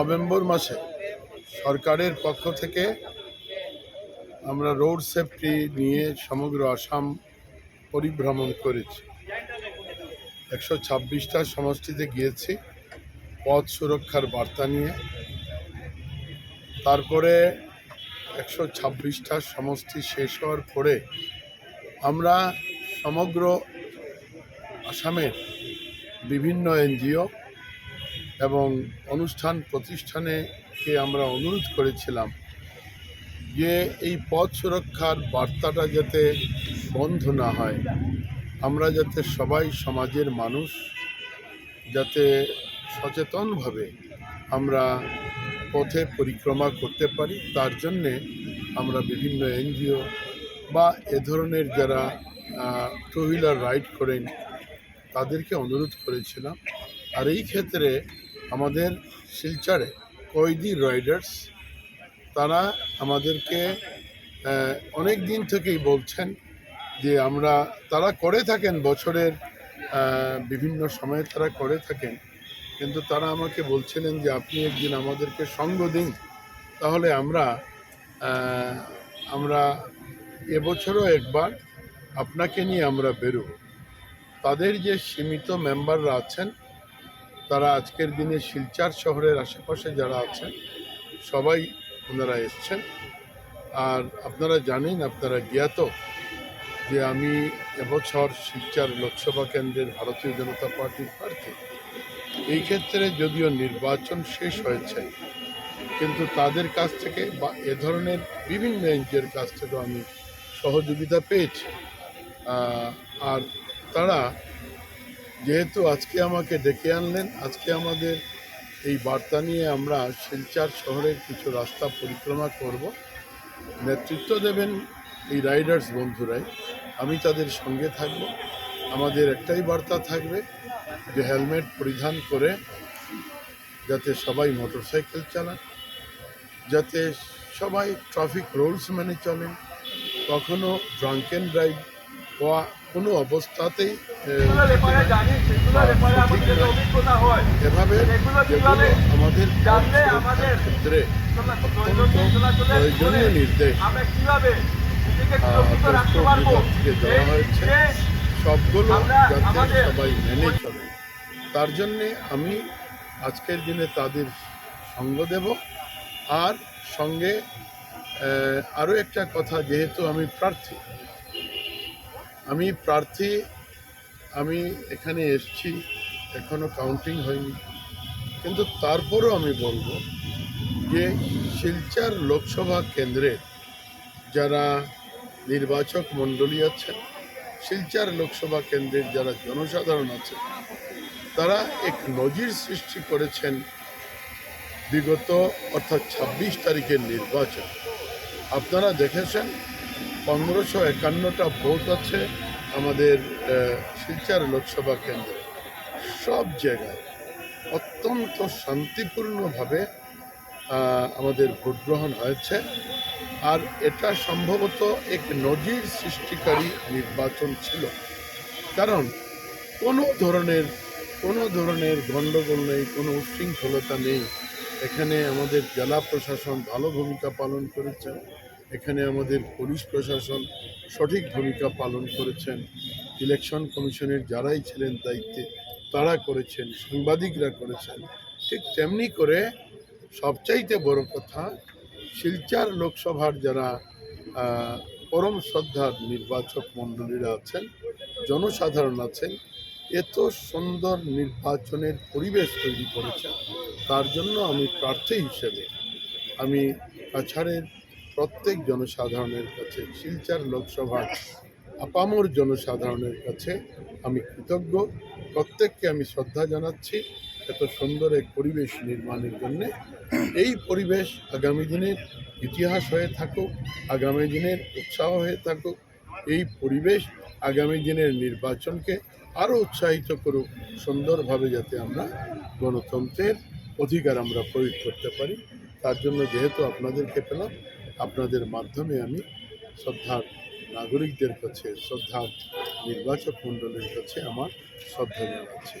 November মাসে সরকারের পক্ষ থেকে আমরা রোড সেফটি নিয়ে সমগ্র আসাম পরিভ্রমণ করেছি। একশো ছাব্বিশটা সমষ্টিতে গিয়েছি পথ সুরক্ষার বার্তা নিয়ে। তারপরে একশো ছাব্বিশটা সমষ্টি শেষ হওয়ার পরে আমরা সমগ্র আসামের বিভিন্ন এনজিও এবং অনুষ্ঠান প্রতিষ্ঠানেকে আমরা অনুরোধ করেছিলাম যে এই পথ সুরক্ষার বার্তাটা যাতে বন্ধ না হয়। আমরা যাতে সবাই সমাজের মানুষ যাতে সচেতনভাবে আমরা পথে পরিক্রমা করতে পারি, তার জন্যে আমরা বিভিন্ন এনজিও বা এ ধরনের যারা টু হুইলার রাইড করেন, তাদেরকে অনুরোধ করেছিলাম। আর এই ক্ষেত্রে আমাদের শিলচরে কয়েদি রাইডার্স, তারা আমাদেরকে অনেক দিন থেকেই বলছেন যে আমরা, তারা করে থাকেন বছরের বিভিন্ন সময়ে তারা করে থাকেন। কিন্তু তারা আমাকে বলছিলেন যে আপনি একদিন আমাদেরকে সঙ্গ দিন, তাহলে আমরা আমরা এবছরও একবার আপনাকে নিয়ে আমরা বেরোব। তাদের যে সীমিত মেম্বাররা আছেন তারা আজকের দিনে শিলচার শহরের আশেপাশে যারা আছেন, সবাই ওনারা এসছেন। আর আপনারা জানেন, আপনারা জ্ঞাত যে আমি এবছর শিলচার লোকসভা কেন্দ্রের ভারতীয় জনতা পার্টির প্রার্থী। এই ক্ষেত্রে যদিও নির্বাচন শেষ হয়েছে, কিন্তু তাদের কাছ থেকে বা এ ধরনের বিভিন্ন এনজিওর কাছ থেকেও আমি সহযোগিতা পেয়েছি। আর তারা যেহেতু আজকে আমাকে ডেকে আনলেন, আজকে আমাদের এই বার্তা নিয়ে আমরা শিলচার শহরের কিছু রাস্তা পরিক্রমা করব। নেতৃত্ব দেবেন এই রাইডার্স বন্ধুরাই। আমি তাদের সঙ্গে থাকব। আমাদের একটাই বার্তা থাকবে যে হেলমেট পরিধান করে যাতে সবাই মোটরসাইকেল চালান, যাতে সবাই ট্রাফিক রুলস মেনে চলেন, কখনো ড্রাঙ্কেন ড্রাইভ হওয়া কোনো অবস্থাতেই এভাবে আমাদের ক্ষেত্রে প্রয়োজনীয় নির্দেশ দেওয়া হয়েছে। সবগুলো যাতে সবাই মেনে চলে তার জন্যে আমি আজকের দিনে তাদের সঙ্গ দেব আর সঙ্গে আরও একটা কথা, যেহেতু আমি প্রার্থী আমি প্রার্থী, আমি এখানে এসছি এখনও কাউন্টিং হয়নি। কিন্তু তারপরও আমি বলব যে শিলচার লোকসভা কেন্দ্রে যারা নির্বাচক মণ্ডলী আছেন, শিলচার লোকসভা কেন্দ্রের যারা জনসাধারণ আছে, তারা এক নজির সৃষ্টি করেছেন বিগত অর্থাৎ ছাব্বিশ তারিখের নির্বাচন। আপনারা দেখেছেন পনেরোশো একান্নটা ভোট আছে আমাদের শিলচার লোকসভা কেন্দ্রে। সব জায়গায় অত্যন্ত শান্তিপূর্ণভাবে আমাদের ভোট গ্রহণ হয়েছে। আর এটা সম্ভবত এক নজির সৃষ্টিকারী নির্বাচন ছিল। কারণ কোনো ধরনের কোনো ধরনের গণ্ডগোল নেই, কোনো উশৃঙ্খলতা নেই। এখানে আমাদের জেলা প্রশাসন ভালো ভূমিকা পালন করেছেন এখানে আমাদের পুলিশ প্রশাসন সঠিক ভূমিকা পালন করেছেন। ইলেকশন কমিশনের যারাই ছিলেন দায়িত্বে, তারা করেছেন, সাংবাদিকরা করেছেন। ঠিক তেমনি করে সবচাইতে বড় কথা, শিলচার লোকসভার যারা পরম শ্রদ্ধার নির্বাচক মণ্ডলীরা আছেন, জনসাধারণ আছেন, এত সুন্দর নির্বাচনের পরিবেশ তৈরি করেছেন। তার জন্য আমি প্রার্থী হিসেবে আমি কাছাড়ের প্রত্যেক জনসাধারণের কাছে, শিলচার লোকসভার আপামর জনসাধারণের কাছে আমি কৃতজ্ঞ। প্রত্যেককে আমি শ্রদ্ধা জানাচ্ছি এত সুন্দর এক পরিবেশ নির্মাণের জন্যে। এই পরিবেশ আগামী দিনের ইতিহাস হয়ে থাকুক, আগামী দিনের উৎসাহ হয়ে থাকুক, এই পরিবেশ আগামী দিনের নির্বাচনকে আরও উৎসাহিত করুক, সুন্দরভাবে যাতে আমরা গণতন্ত্রের অধিকার আমরা প্রয়োগ করতে পারি। তার জন্য যেহেতু আপনাদেরকে পেলাম আপনাদের মাধ্যমে আমি শ্রদ্ধার নাগরিকদের কাছে শ্রদ্ধার নির্বাচক মণ্ডলীর কাছে আমার শ্রদ্ধা জানাচ্ছি।